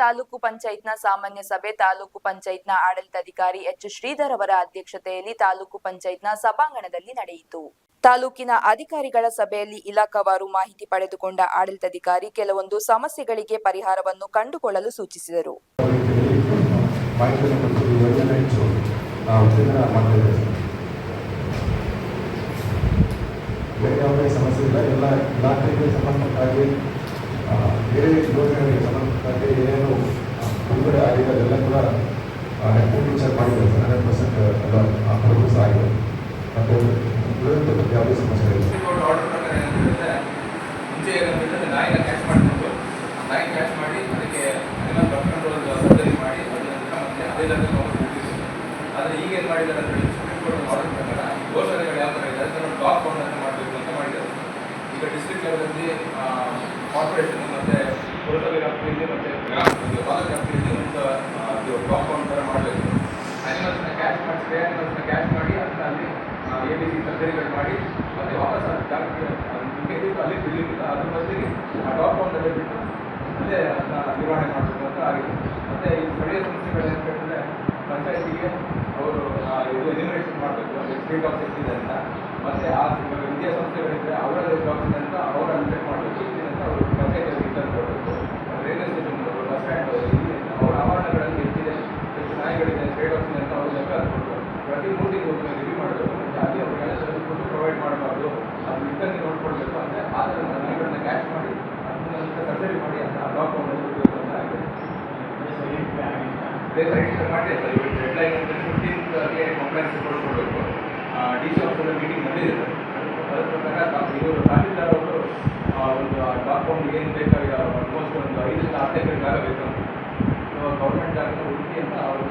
ತಾಲೂಕು ಪಂಚಾಯತ್ನ ಸಾಮಾನ್ಯ ಸಭೆ, ತಾಲೂಕು ಪಂಚಾಯತ್ನ ಆಡಳಿತಾಧಿಕಾರಿ ಎಚ್. ಶ್ರೀಧರ್ ಅವರ ಅಧ್ಯಕ್ಷತೆಯಲ್ಲಿ ತಾಲೂಕು ಪಂಚಾಯತ್ನ ಸಭಾಂಗಣದಲ್ಲಿ ನಡೆಯಿತು. ತಾಲೂಕಿನ ಅಧಿಕಾರಿಗಳ ಸಭೆಯಲ್ಲಿ ಇಲಾಖಾವಾರು ಮಾಹಿತಿ ಪಡೆದುಕೊಂಡ ಆಡಳಿತಾಧಿಕಾರಿ ಕೆಲವೊಂದು ಸಮಸ್ಯೆಗಳಿಗೆ ಪರಿಹಾರವನ್ನು ಕಂಡುಕೊಳ್ಳಲು ಸೂಚಿಸಿದರು. ಯೋಜನೆಗಳಿಗೆ ಸಂಬಂಧಪಟ್ಟ ಹಾಗೆ ಏನೇನು ಆ, ಬಿಡುಗಡೆ ಆಗಿದೆ ಅದೆಲ್ಲ ಕೂಡ ಎಕ್ಸ್ಪೆಂಡಿಚರ್ ಮಾಡಿದ್ದಾರೆ ಸರ್ ಹಂಡ್ರೆಡ್ ಪರ್ಸೆಂಟ್ ಎಲ್ಲ ಅಪ್ರೂವ್ಸ್ ಆಗಿದೆ ಮತ್ತು ಉಳಿದಂತೆ ಬಗ್ಗೆ ಯಾವುದೇ ಸಮಸ್ಯೆ ಇಲ್ಲ ಕೋರ್ಟ್ ಆರ್ಡರ್ ಪ್ರಕಾರ ಏನಿರುತ್ತೆ ಮುಂಚೆ ಏನಂತಂದ್ರೆ ನಾಯಿನ ಕ್ಯಾಚ್ ಮಾಡಿಕೊಂಡು ನಾಯಿ ಕ್ಯಾಚ್ ಮಾಡಿ ಅದಕ್ಕೆ ಅದನ್ನ ಬರ್ಕೊಂಡು ಒಂದು ಸರ್ಜರಿ ಮಾಡಿ ಅದ ನಂತರ ಮತ್ತೆ ಅದೇ ಜಾಗದಲ್ಲಿ ವಾಪಸ್ ಬಿಟ್ಟಿದ್ರು ಆದರೆ ಈಗ ಏನು ಮಾಡಿದ್ದಾರೆ ಅಂದರೆ ಸುಪ್ರೀಂ ಕೋರ್ಟ್ ಆರ್ಡರ್ ಪ್ರಕಾರ ಗೋಶಾಲೆಗಳು ಯಾವ ಥರ ಇದೆ ಅದನ್ನು ಟಾಪ್ ಕೌಂಟ್ ಅಂತ ಮಾಡಬೇಕು ಅಂತ ಮಾಡಿದ್ದಾರೆ ಈಗ ಡಿಸ್ಟ್ರಿಕ್ಟ್ ಲೆವೆಲಲ್ಲಿ ಕಾರ್ಪೊರೇಷನ್ ಮತ್ತು ಥರ ಮಾಡಬೇಕು ಅನಿಮಲ್ಸ್ನ ಕ್ಯಾಚ್ ಮಾಡಿ ಸ್ಪ್ರೇ ಅನಿಮಲ್ಸ್ನ ಕ್ಯಾಚ್ ಮಾಡಿ ಅದನ್ನ ಅಲ್ಲಿ ಎ ಮಾಡಿ ಮತ್ತೆ ವಾಪಸ್ ಅಲ್ಲಿ ಆ ವಿದ್ಯಾ ಬಿಟ್ಟು ಮತ್ತೆ ಅದನ್ನ ನಿರ್ವಹಣೆ ಮಾಡಬೇಕು ಅಂತ ಈ ಸ್ಥಳೀಯ ಸಂಸ್ಥೆಗಳು ಅವರು ಮಾಡಬೇಕು ಅಂದರೆ ಸ್ಪೀಡ್ ಆಫ್ ಅಂತ ಮತ್ತೆ ಆ ಅವರ ಅಂತ ಅವರ ಮಾಡಬೇಕು ಇದೆ ಅಂತ ಅವರು ಪಂಚಾಯತಿಗೆ ರಿಟರ್ನ್ ಕೊಡಬೇಕು ರೈಲ್ವೆ ಸ್ಟೇಷನ್ ಬಸ್ ಸ್ಟ್ಯಾಂಡ್ ಇಲ್ಲಿ ಅವರ ಆವರಣಗಳಲ್ಲಿ ಎಷ್ಟಿದೆ ಎಷ್ಟು ನಾಯಿಗಳಿದೆ ಸ್ಟೇಟ್ ಆಫ್ ಅಂತ ಅವ್ರು ಲೆಕ್ಕ ಹಾಕ್ಬೇಕು ಪ್ರತಿ ಮೂರ್ತಿಗೆ ರಿವ್ಯೂ ಮಾಡಬೇಕು ಮತ್ತು ಅಲ್ಲಿ ಪ್ರೊವೈಡ್ ಮಾಡಬಾರ್ದು ಅದು ರಿಟರ್ನ್ ನೋಡ್ಕೊಳ್ಬೇಕು ಅಂದರೆ ಆ ಥರ ಮನೆಗಳನ್ನ ಕ್ಯಾಚ್ ಮಾಡಿ, ಅದನ್ನ ಸರ್ಜರಿ ಮಾಡಿ, ಅದನ್ನ ಲಾಕ್ ಮಾಡಬೇಕು ಅಂತ ಆಗಿದೆ. ಮಾಡಿ ಸರ್ ಇವತ್ತು ಡೆಡ್ ಲೈನ್ ಫಿಫ್ಟೀನ್ತ್ಗೆ ಕಂಪ್ಲೇಂಟ್ಸ್ ಕೊಡಬೇಕು ಡಿ ಸಿ ಮೀಟಿಂಗ್ ನಡೆದಿದೆ ಅದರ ಪ್ರಕಾರ ಇವರು ತಹಸೀಲ್ದಾರ್ ಅವರು ಒಂದು ಕಾಂಪೌಂಡ್ ಏನು ಬೇಕಾಗಿದೆ ಆಲ್ಮೋಸ್ಟ್ ಒಂದು ಐದರಿಂದ ಹತ್ತು ಗಂಟೆ ಆಗಬೇಕು ಗೌರ್ಮೆಂಟ್ ಜಾಗ ಹುಡುಕಿ ಅಂತ ಅವ್ರು